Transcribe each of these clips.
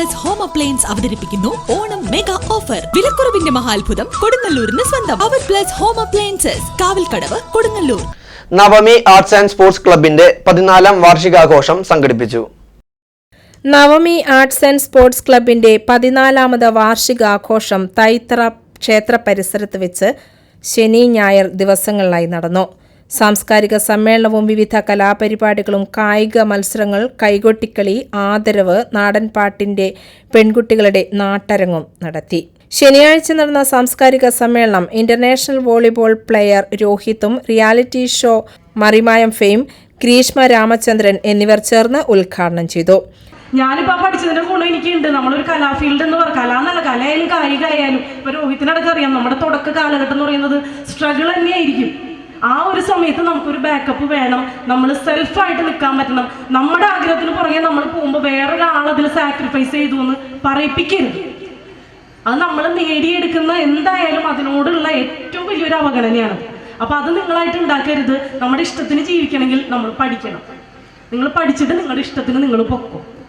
Plus home appliance അവതരിപ്പിക്കുന്നു. Onam mega offer വിലക്കുറവിന്റെ മഹാത്ഭുതം കൊടുങ്ങല്ലൂരിന് സ്വന്തം. അവർ plus home appliances Kavalkadavu Kodungallur. Navami arts and sports ക്ലബിന്റെ പതിനാലാം വാർഷികാഘോഷം സംഘടിപ്പിച്ചു. നവമി ആർട്സ് ആൻഡ് സ്പോർട്സ് ക്ലബിന്റെ പതിനാലാമത് വാർഷികാഘോഷം തൈത്ര ക്ഷേത്ര പരിസരത്ത് വെച്ച് ശനി ഞായർ ദിവസങ്ങളിലായി നടന്നു. സാംസ്കാരിക സമ്മേളനവും വിവിധ കലാപരിപാടികളും കായിക മത്സരങ്ങൾ കൈകൊട്ടിക്കളി ആദരവ് നാടൻപാട്ടിന്റെ പെൺകുട്ടികളുടെ നാട്ടരങ്ങും നടത്തി. ശനിയാഴ്ച നടന്ന സാംസ്കാരിക സമ്മേളനം international volleyball player രോഹിത്തും reality show Marimayam fame Greeshma Ramachandran എന്നിവർ ചേർന്ന് ഉദ്ഘാടനം ചെയ്തു. ഞാനിപ്പോ പഠിച്ചതിന്റെ ഗുണം എനിക്കുണ്ട്. നമ്മളൊരു കലാ ഫീൽഡ് എന്ന് പറ കല എന്നല്ല കലയായാലും കായികമായാലും ഇപ്പൊ രോഹിത്തിനടക്കം അറിയാം നമ്മുടെ തുടക്ക കാലഘട്ടം എന്ന് പറയുന്നത് സ്ട്രഗിൾ തന്നെയായിരിക്കും. ആ ഒരു സമയത്ത് നമുക്കൊരു ബാക്കപ്പ് വേണം. നമ്മൾ സെൽഫായിട്ട് നിൽക്കാൻ പറ്റണം. നമ്മുടെ ആഗ്രഹത്തിന് പുറകെ നമ്മൾ പോകുമ്പോൾ വേറൊരാൾ അതിൽ സാക്രിഫൈസ് ചെയ്തു എന്ന് പറയിപ്പിക്കരുത്. അത് നമ്മൾ നേടിയെടുക്കുന്ന എന്തായാലും അതിനോടുള്ള ഏറ്റവും വലിയൊരു അവഗണനയാണ് അപ്പൊ അത് നിങ്ങളായിട്ട് ഉണ്ടാക്കരുത്. നമ്മുടെ ഇഷ്ടത്തിന് ജീവിക്കണമെങ്കിൽ നമ്മൾ പഠിക്കണം. നിങ്ങൾ പഠിച്ചിട്ട് നിങ്ങളുടെ ഇഷ്ടത്തിന് നിങ്ങൾ പൊക്കും.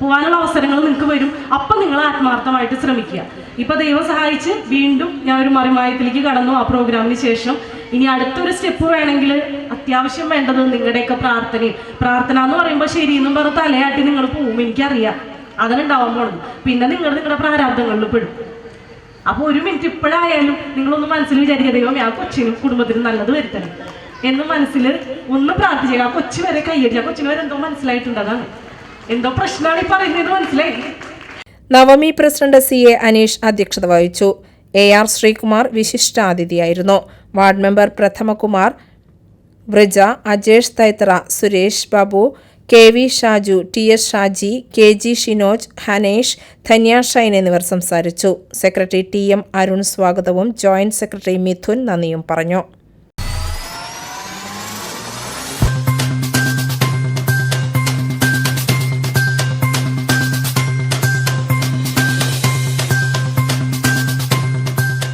പോകാനുള്ള അവസരങ്ങൾ നിങ്ങൾക്ക് വരും. അപ്പം നിങ്ങൾ ആത്മാർത്ഥമായിട്ട് ശ്രമിക്കുക. ഇപ്പൊ ദൈവം സഹായിച്ച് വീണ്ടും ഞാൻ ഒരു മറിമായത്തിലേക്ക് കടന്നു ആ പ്രോഗ്രാമിന് ശേഷം. ഇനി അടുത്തൊരു സ്റ്റെപ്പ് വേണമെങ്കിൽ അത്യാവശ്യം വേണ്ടത് നിങ്ങളുടെയൊക്കെ പ്രാർത്ഥനയും. പ്രാർത്ഥന എന്ന് പറയുമ്പോൾ ശരി എന്നും പറഞ്ഞ് തലയാട്ടി നിങ്ങൾ പോവും എനിക്കറിയാം. അതിനുണ്ടാവാൻ പോണത്. പിന്നെ നിങ്ങൾ നിങ്ങളുടെ പ്രാരാബ്ദങ്ങളിൽ പെടും. അപ്പോൾ ഒരു മിനിറ്റ് ഇപ്പോഴായാലും നിങ്ങളൊന്ന് മനസ്സിൽ വിചാരിക്കുക ദൈവം ആ കൊച്ചിനും കുടുംബത്തിനും നല്ലത് വരുത്തണം. എന്ന് മനസ്സിൽ ഒന്ന് പ്രാർത്ഥിക്കുക ആ കൊച്ചു വരെ കൈയടി ആ കൊച്ചിന് വരെ എന്തോ മനസ്സിലായിട്ടുണ്ട് അതാണ്. എന്തോ പ്രശ്നമാണ് ഈ പറയുന്നത് മനസ്സിലായി Navami president C. A. Aneesh അധ്യക്ഷത വഹിച്ചു. A. R. Sreekumar വിശിഷ്ടാതിഥിയായിരുന്നു. Ward member Prathamakumar Vraja Ajesh Thaithra Suresh Babu K V Shaju T S Shaji K G Shinoj Hanesh Dhanya Shine എന്നിവർ സംസാരിച്ചു. സെക്രട്ടറി ടി എം അരുൺ സ്വാഗതവും ജോയിന്റ് സെക്രട്ടറി മിഥുൻ നന്ദിയും പറഞ്ഞു.